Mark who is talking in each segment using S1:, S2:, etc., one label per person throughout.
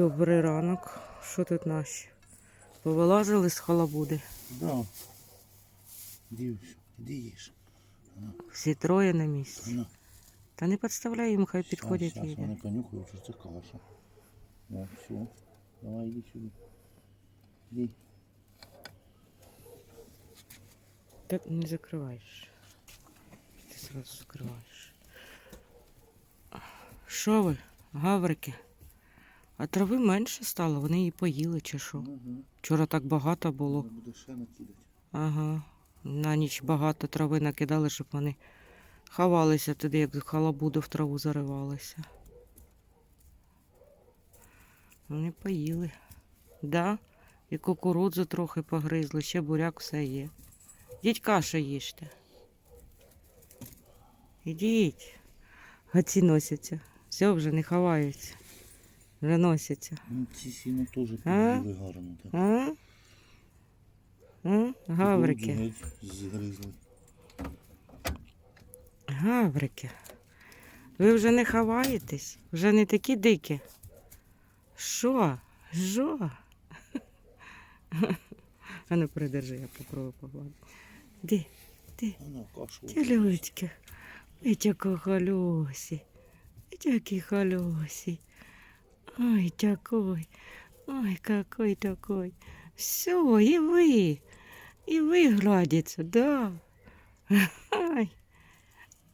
S1: Добрий ранок. Що тут наші? Повилазили з халабуди.
S2: Да. Дивись, іди їж.
S1: Всі троє на місці.
S2: На.
S1: Та не підставляй їм, хай підходять
S2: щас вони
S1: їдять.
S2: понюхають, що це каша. О, все. Давай іди сюди. Іди.
S1: Так не закриваєш. Ти зразу закриваєш. Що ви, гаврики? А трави менше стало, вони її поїли чи що?
S2: Угу.
S1: Вчора так багато було.
S2: Буде ще накидати.
S1: Ага. На ніч багато трави накидали, щоб вони ховалися туди, як халабуди в траву заривалися. Вони поїли. Да? І кукурудзу трохи погризли, ще буряк все є. Ідіть кашу їжте. Ідіть. Гаці носяться. Все, вже не ховаються. Вже носяться.
S2: Ну, ці сіно теж
S1: А?
S2: підгріли гарно. Так.
S1: А? А? Гаврики.
S2: Згризли.
S1: Гаврики, ви вже не ховаєтесь? Вже не такі дикі. Що? Що? А ну придержи, я попробую погладити. Де? Де?
S2: А на кашу.
S1: Ті людські. Ой, такі холосі. Ой, такі холосі. Ой, такой. Ой, какой такой. Все, и вы. И вы гладится, да. Ай.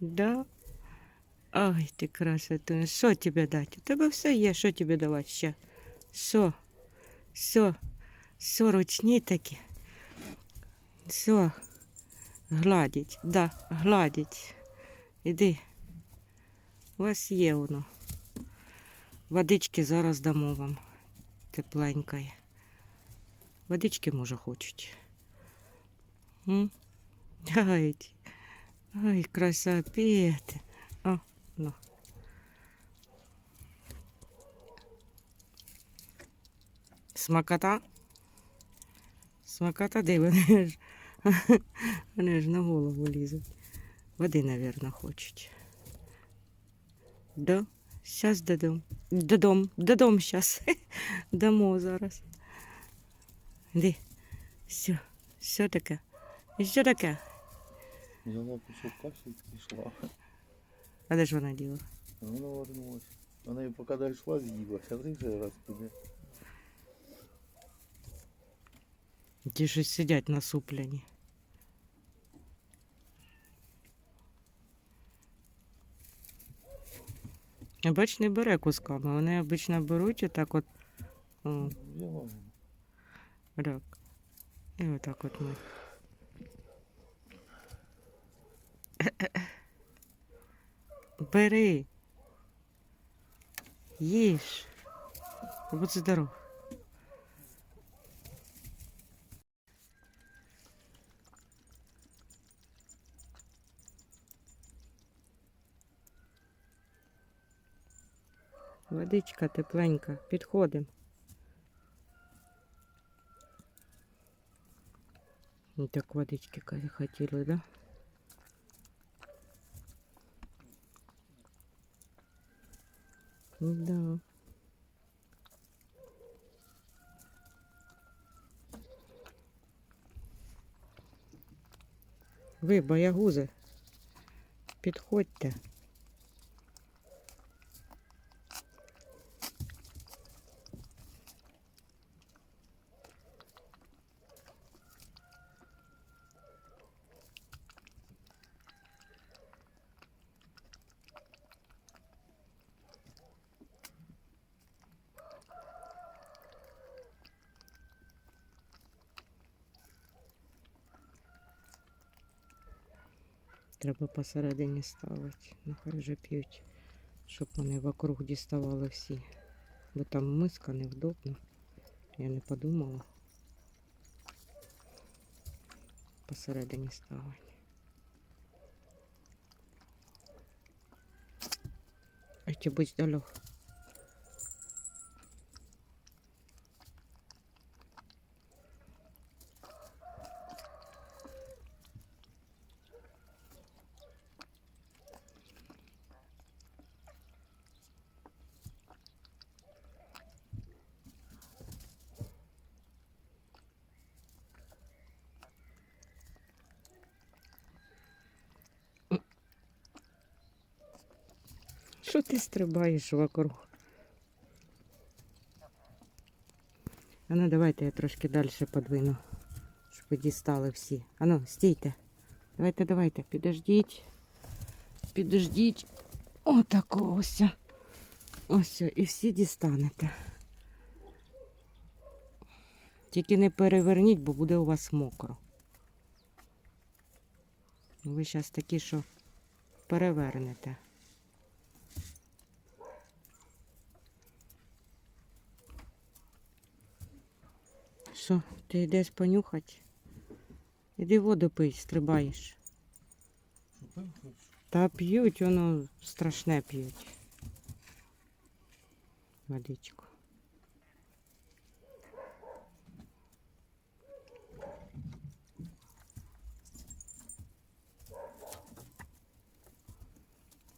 S1: Да. Ай, ти красоту. Що тебе дати? У тебе все є, що тобі давати ще? Що? Все. Все ручні такі. Все. Гладить, да, гладить. Іди. У вас є воно. Водички зараз дамо вам. Тепленької. Водички, може, хочуть. М? Ай. Ай, красопети. О, ну. Смакота? Смакота, де вони ж? Вони ж на голову лізуть. Води, мабуть, хочуть. Да? Щас додому. Додому. Додому щас. Дамо зараз. Де? Все. Що таке? Що таке?
S2: Взяла кусок каші і пішла.
S1: А де ж вона діла?
S2: Вона вернулась. Вона і поки дійшла, з'їла. Зараз вже раз піде.
S1: Ті щось сидять насуплені. Бач, не бере кусками. Вони обично беруть отак от. О, так. І отак от ми. Бери. Їж. Будь здоров. Водичка тепленька. Підходимо. Ну, так водички хотіли, да? Да. Ви, боягузи, підходьте. Треба посередині ставити. Нехай вже п'ють, щоб вони вокруг діставали всі. Бо там миска невдобна. Я не подумала. Посередині. Ай, ти будь здоров. Що ти стрибаєш вокруг? А ну давайте я трошки далі подвину, щоб дістали всі. А ну, стійте. Давайте, давайте, підождіть. Підождіть. Отако ось. Ось, і всі дістанете. Тільки не переверніть, бо буде у вас мокро. Ви зараз такі, що перевернете. Що, ти йдеш понюхати? Іди воду пий, стрибаєш. Та п'ють, воно страшне п'ють. Водичку.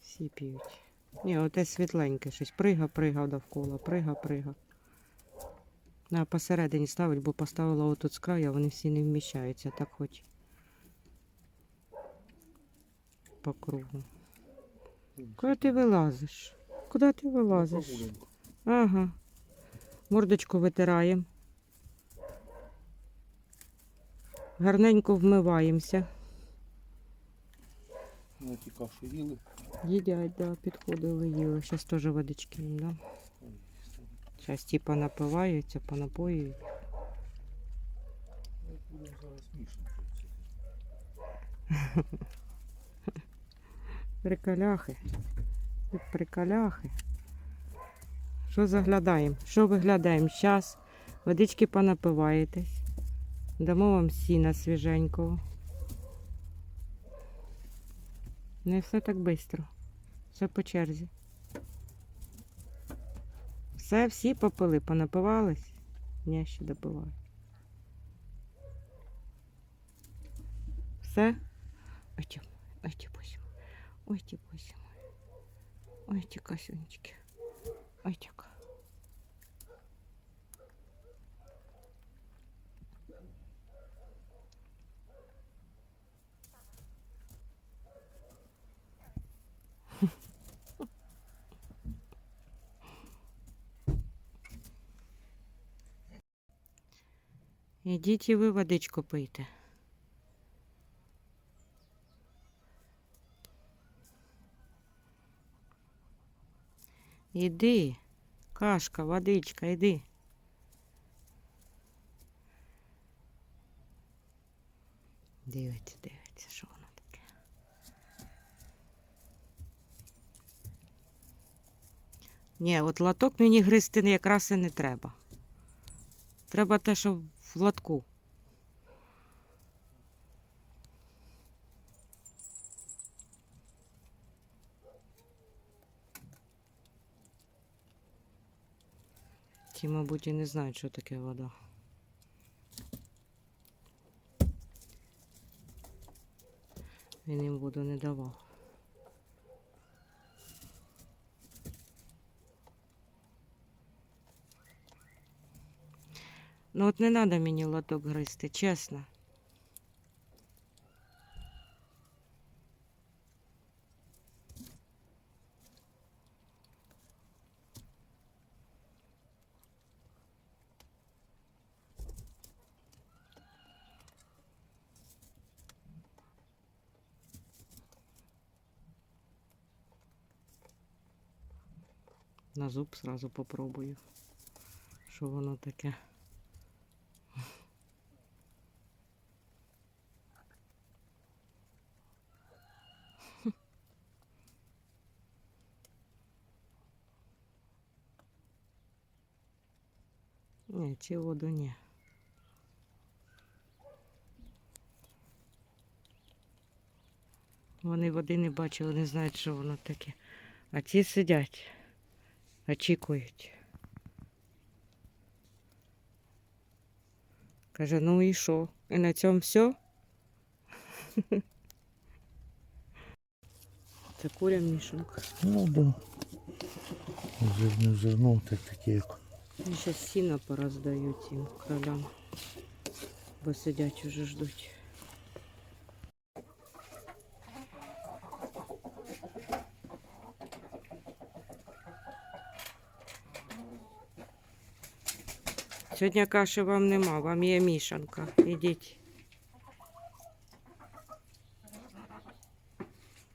S1: Всі п'ють. Ні, оте світленьке щось. Прига, прига довкола, прига, прига. На посередині ставить, бо поставила отут з краю, а вони всі не вміщаються, так хоч по кругу. Куди ти вилазиш? Куди ти вилазиш? Ага. Мордочку витираємо. Гарненько вмиваємося.
S2: Ну, ті кашу їли.
S1: Їдять, да, підходили, їли. Зараз теж водички їм дам. Зараз ті понапиваються, понапоюють. Приколяхи. Приколяхи. Що заглядаємо? Що виглядаємо? Зараз водички понапиваєтесь. Дамо вам сіна свіженького. Не все так швидко. Все по черзі. Все, всі попили, понапивались? Ні, ще допиваю. Все? Ой, тю, ой, ті бусі. Ой, ті бусю. Ой, ті косюнечки. Ой, тяка. Ідіть і ви водичку пийте. Іди, кашка, водичка, іди. Дивиться, дивиться, що воно таке. Ні, от лоток мені гризти якраз і не треба. Треба те, що в лотку. Ті, мабуть, і не знають, що таке вода. Він їм воду не давав. Ну от не треба мені лоток гризти, чесно. На зуб сразу попробую, що воно таке. Воду ні. Вони води не бачили, не знають, що воно таке. А ці сидять, очікують. Каже, ну і що? І на цьому все? Це курям мішанка.
S2: Ну, да. Зерно, зерно, так таке, як
S1: Сейчас сина пора здають їм кролям, бо сидять уже ждуть. Сьогодні каші вам нема, вам є мішанка. Ідіть.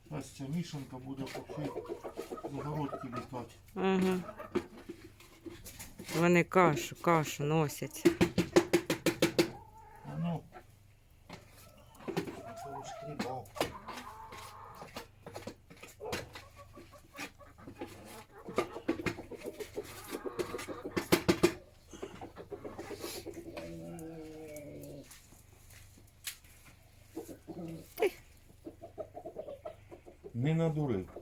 S2: Ось ця мішанка буде поки загородки літати.
S1: Ага. Вони кашу, кашу носять.
S2: Ну. Не надурив.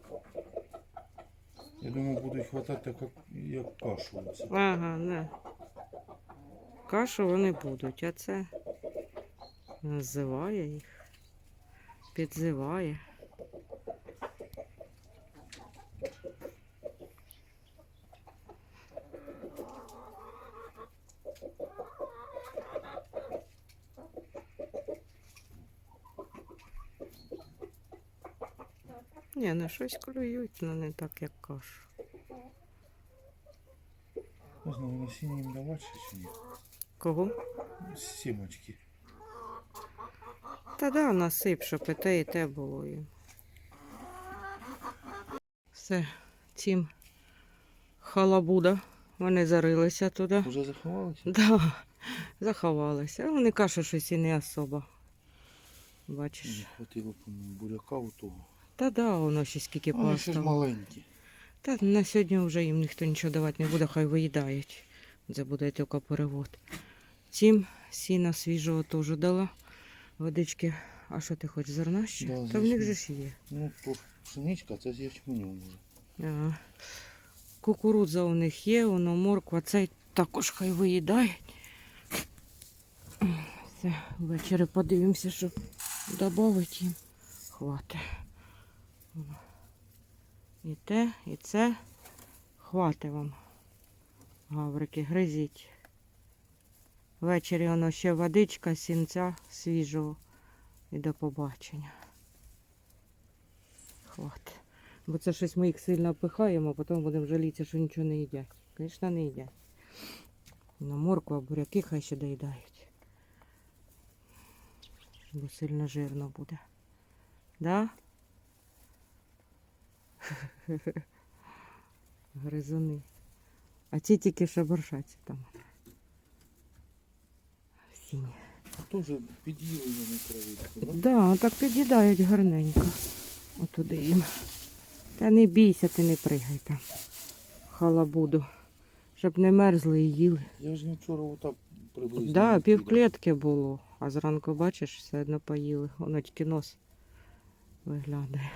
S2: Думаю, будуть хватати як, як кашу.
S1: Ага, не. Кашу вони будуть, а це називає їх. Підзиває. Ні, ну щось клюють, але не так, як кашу.
S2: Не знаю, насіння їм давати чи ні?
S1: Кого?
S2: Сімочки.
S1: Та да, насип, щоб і те, і те було їм. Все, цим халабуда. Вони зарилися туди.
S2: Уже заховалися?
S1: Да, заховалися. Вони кажуть, щось і не особо.
S2: Не
S1: Бачиш.
S2: хватило, по-моєму, буряка у того.
S1: Та да, воно ще скільки
S2: Вони ще ж
S1: поставило.
S2: маленькі.
S1: Та на сьогодні вже їм ніхто нічого давати не буде, хай виїдають. Це буде тільки перевод. Цим сіна свіжого теж дала. Водички. А що ти хочеш, зерна ще?
S2: Да,
S1: Та в них
S2: звісно.
S1: же ж є.
S2: Ну, то пшеничка, це з ячменем вже.
S1: Ага. Кукурудза у них є, воно морква, цей також хай виїдають. Все, ввечері подивимося, щоб додати їм. Хватить. І те, і це. Хватить вам. Гаврики, гризіть. Ввечері воно ще водичка, сінця свіжого. І до побачення. Хватить. Бо це щось ми їх сильно пихаємо, а потім будемо жалітися, що нічого не їдять. Звісно, не їдять. На морква, буряки хай ще доїдають. Бо сильно жирно буде. Да? Гризуни. А ці тільки що боршаться там. Сіні.
S2: Теж під'їли вони травичку, да?
S1: Да, так під'їдають гарненько. Отуди їм. Та не бійся, ти не пригай там. Халабуду. Щоб не мерзли і їли.
S2: Я ж вчора отак приблизно.
S1: Да,
S2: відкидав.
S1: півклетки було. А зранку бачиш, все одно поїли. Воно тільки нос виглядає.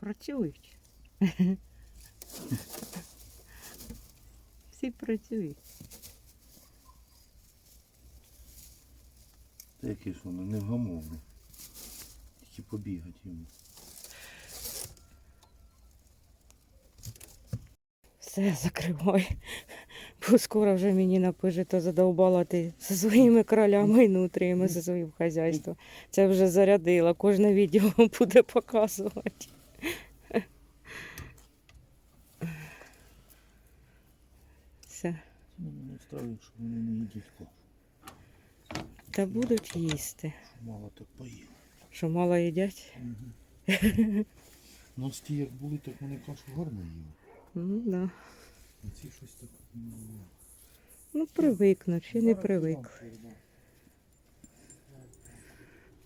S1: Працюють. Всі працюють.
S2: Та яке ж воно, невгамовне. Тільки побігати йому.
S1: Все, закривай. Бо скоро вже мені напише, то задовбала ти зі своїми кролями і нутріями, зі своїм хазяйством. Це вже зарядила, кожне відео буде показувати. Все.
S2: Ну, не ставлю, що вони не їдять кашу.
S1: Та будуть їсти.
S2: Мало так поїли.
S1: Що мало їдять?
S2: Ну, з ті як були, так вони кашу гарно їли.
S1: Ну, да.
S2: А ці щось так не було.
S1: ну привикнуть, ще не привик.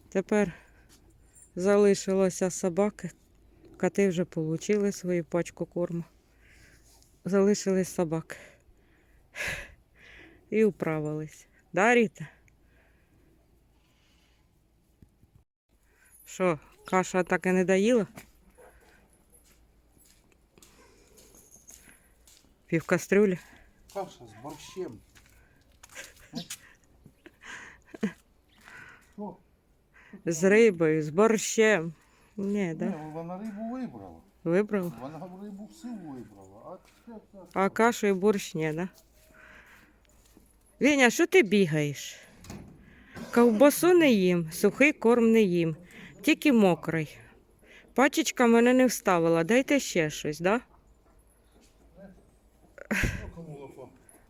S1: Тепер залишилося собаки. Коти вже отримали свою пачку корму. Залишились собаки. І управились. Да, Ріта? Що, каша так і не доїла? Пів кастрюлі?
S2: Каша з борщем. Що?
S1: З рибою, з борщем. Ні, да?
S2: Не, вона рибу вибрала.
S1: Вибрав.
S2: Вона рибу всю вибрала. А.
S1: А кашу і борщ ні, да? Віня, що ти бігаєш? Ковбасу не їм, сухий корм не їм, тільки мокрий. Пачечка мене не вставила, дайте ще щось, да?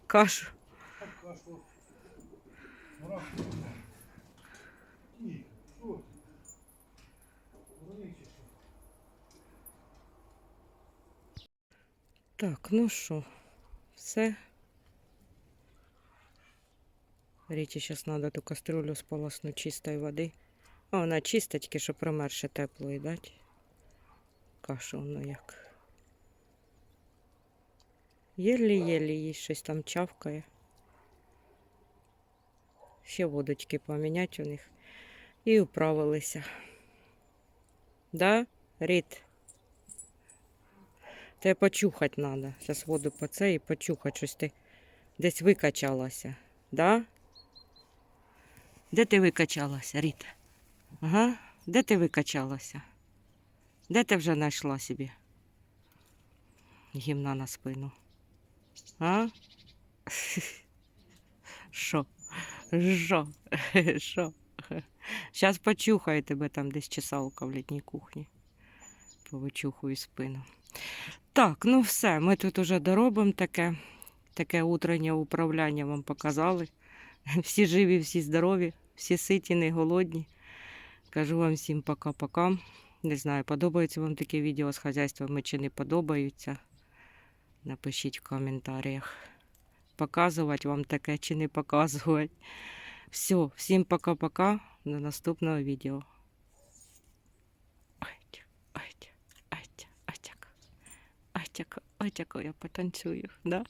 S1: Кашу. Так, ну що, все. Річі зараз треба ту кастрюлю сполоснути чистої води. А вона чиста, тільки що промерше теплої дати. Кашу воно як. Єлі-єлі їй щось там чавкає. Ще водочки поміняти у них. І управилися. Да, Рід? Тебе почухати треба. Зараз воду по це і почухати щось ти десь викачалася. Да? Де ти викачалася, Ріта? Ага. Де ти викачалася? Де ти вже знайшла собі? Гімна на спину. А? Що? Що? Що? Зараз почухаю тебе там десь чесалка в літній кухні. Повичухую спину. Так, ну все, ми тут уже доробимо таке. Таке утреннє управляння вам показали. Всі живі, всі здорові, всі ситі, не голодні. Кажу вам всім пока-пока. Не знаю, подобаються вам такі відео з хазяйствами чи не подобаються. Напишіть в коментарях. Показувати вам таке чи не показувати. Все, всім пока-пока. До наступного відео. Ать, ать, ать, атяк. Атяк, атяк, я потанцюю, да?